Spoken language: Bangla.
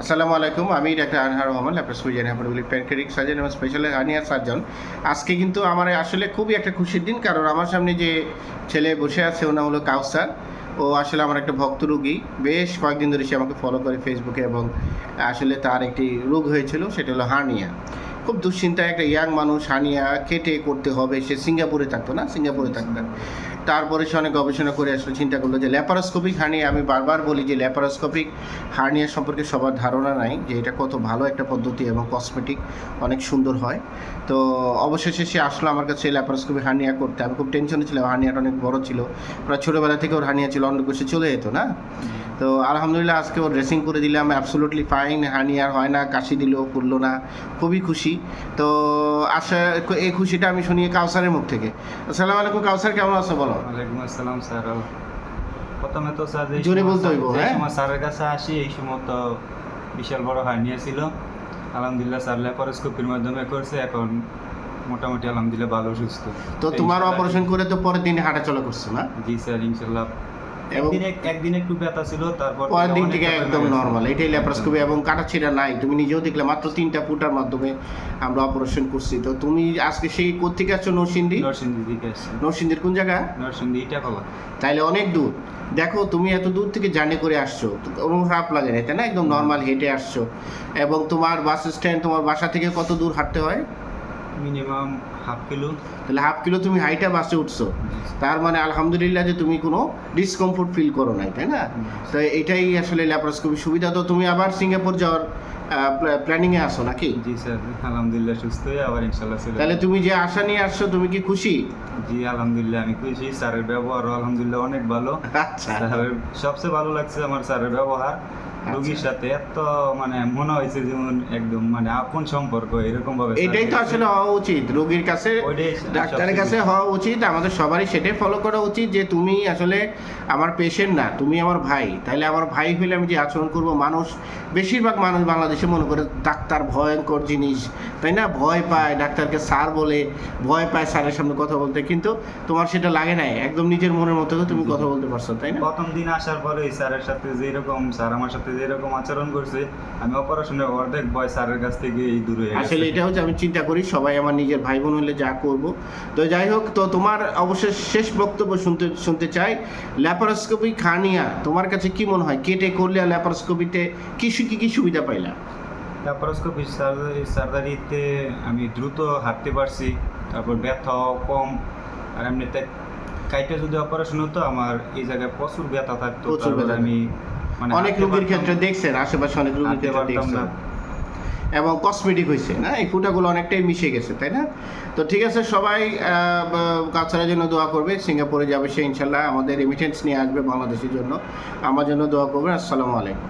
আসসালামু আলাইকুম, আমি doctor Anhar Rahman laparoscopy hepatobiliary pancreatic surgeon এবং স্পেশাল হার্নিয়ার সার্জন আজকে কিন্তু আমার আসলে খুবই একটা খুশির দিন, কারণ আমার সামনে যে ছেলে বসে আছে, ওর নাম হলো কাউসার। ও আসলে আমার একটা ভক্ত রোগী। বেশ কয়েকদিন ধরে সে আমাকে ফলো করে ফেসবুকে এবং আসলে তার একটি রোগ হয়েছিল, সেটা হলো হার্নিয়া খুব দুশ্চিন্তায় একটা ইয়াং মানুষ হানিয়া কেটে করতে হবে, সে সিঙ্গাপুরে থাকতো না, সিঙ্গাপুরে থাকতো। তারপরে সে অনেক গবেষণা করে আসলে, চিন্তা করল যে ল্যাপারোস্কোপিক হার্নিয়া, আমি বারবার বলি যে ল্যাপারোস্কোপিক হার্নিয়া সম্পর্কে সবার ধারণা নাই যে এটা কত ভালো একটা পদ্ধতি এবং কসমেটিক, অনেক সুন্দর হয়। তো অবশেষে সে আসলো আমার কাছে ল্যাপারোস্কোপি হার্নিয়া করতে। আমি খুব টেনশনে ছিলাম, হার্নিয়াটা অনেক বড় ছিল। প্রায় ছোটোবেলা থেকে ওর হার্নিয়া ছিল অন্য কোষে চলে যেত না? তো আলহামদুলিল্লাহ আজকে ওর ড্রেসিং করে দিলাম অ্যাবসোলুটলি ফাইন হানি আর হয় না কাশি দিলেও করল না খুবই খুশি। তো আশা এই খুশিটা আমি শুনি কাউসারের মুখ থেকে। আসসালামু আলাইকুম কাউসার কেমন আছো বলো? ওয়ালাইকুম আসসালাম স্যার। প্রথমে তো স্যার জোরে বলতে হইবো, হ্যাঁ? সময় স্যারের কাছে আসি এই সময় তো বিশাল বড় হার্নিয়া ছিল আলহামদুলিল্লাহ স্যার ল্যাপারোস্কোপির মাধ্যমে করছে এখন মোটামুটি আলহামদুলিল্লাহ ভালো সুস্থ। তো তোমার অপারেশন করে তো পরের দিন হাঁটাচলা করছ না? জি স্যার ইনশাল্লাহ। একদিন এক- একটু ব্যথা ছিল তারপর পরের দিন থেকে একদম নর্মাল এটাই ল্যাপারোস্কোপি এবং কাটাছিড়া নাই। তুমি নিজেও দেখলে মাত্র তিনটা ফুটার মাধ্যমে আমরা অপারেশন করছি। তো তুমি আজকে সেই কোথেকে নরসিংদী? নরসিংদী দিকে আসছে। নরসিংদীর কোন জায়গা? নরসিংদী তাইলে অনেক দূর। দেখো তুমি এত দূর থেকে জার্নি করে আসছো। কোনো খারাপ লাগে না তাই না? একদম নর্মাল হেঁটে আসছো। এবং তোমার বাস স্ট্যান্ড তোমার বাসা থেকে কত দূর হাঁটতে হয়? Minimum half kilo. তাহলে হাফ কিলো তুমি হাইটা বাসে উঠছো। তার মানে আলহামদুলিল্লাহ যে তুমি কোনো ডিসকমফোর্ট ফিল করো নাই তাই না? তো এটাই আসলে ল্যাপারোস্কোপি সুবিধা। তো তুমি আবার সিঙ্গাপুর যাওয়ার প্ল্যানিংয়ে আসো নাকি? জি স্যার আলহামদুলিল্লাহ সুস্থ হয়ে আবার ইনশাল্লাহ চলে তাহলে তুমি যে আশা নিয়ে আসছো তুমি কি খুশি? জি আলহামদুলিল্লাহ আমি খুশি। স্যারের ব্যবহারও আলহামদুলিল্লাহ অনেক ভালো। আচ্ছা। সবচেয়ে ভালো লাগছে আমার স্যারের ব্যবহার। রোগীর সাথে এত মানে মনে হয়েছে যেমন একদম মানে আপন সম্পর্ক এরকম ভাবে এটাই তো আসলে হওয়া উচিত। রোগীর কাছে ডাক্তারের কাছে হওয়া উচিত। আমাদের সবারই সেটাই ফলো করা উচিত যে তুমি আসলে আমার পেশেন্ট না তুমি আমার ভাই। তাহলে আমার ভাই হইলে আমি যে আচরণ করব মানুষ বেশিরভাগ মানুষ বাংলাদেশে মনে করে ডাক্তার ভয়ঙ্কর জিনিস। তাই না? ভয় পায় ডাক্তারকে স্যার বলে ভয় পায় স্যারের সামনে কথা বলতে। কিন্তু তোমার সেটা লাগে নাই। একদম নিজের মনের মতো তুমি কথা বলতে পারছ তাই না? প্রথম দিন আসার পরে স্যারের সাথে যেরকম স্যার আমার সাথে যেরকম আচরণ করছে আমি অপারেশনের অর্ধেক ভয় স্যারের কাছ থেকে এই দূরে আসলে এটা হচ্ছে আমি চিন্তা করি সবাই আমার নিজের ভাই বোন হলে যা করব। তো যাই হোক তো তোমার অবশ্যই শেষ বক্তব্য শুনতে শুনতে চাই। ল্যাপারোস্কোপি খানিয়া তোমার কাছে কি মনে হয়? কেটে করলে ল্যাপারোস্কোপিতে কি সু- কি কি সুবিধা পাইলা? ল্যাপারোস্কোপি সার্জারিতে আমি দ্রুত হাঁটতে পারছি তারপর ব্যথাও কম আর এমনিতে কাইটা যদি অপারেশন হতো আমার এই জায়গায় প্রচুর ব্যথা থাকতো ব্যথা আমি অনেক হাঁটতে রোগীর ক্ষেত্রে দেখছেন আশেপাশে অনেক রোগীর ক্ষেত্রে দেখছেন। এবং কসমেটিক হয়েছে না? এই ফুটাগুলো অনেকটাই মিশে গেছে তাই না? তো ঠিক আছে সবাই কাছাড়ার জন্য দোয়া করবে সিঙ্গাপুরে যাবে সে ইনশাল্লাহ। আমাদের রেমিটেন্স নিয়ে আসবে বাংলাদেশের জন্য। আমার জন্য দোয়া করবে আসসালামু আলাইকুম।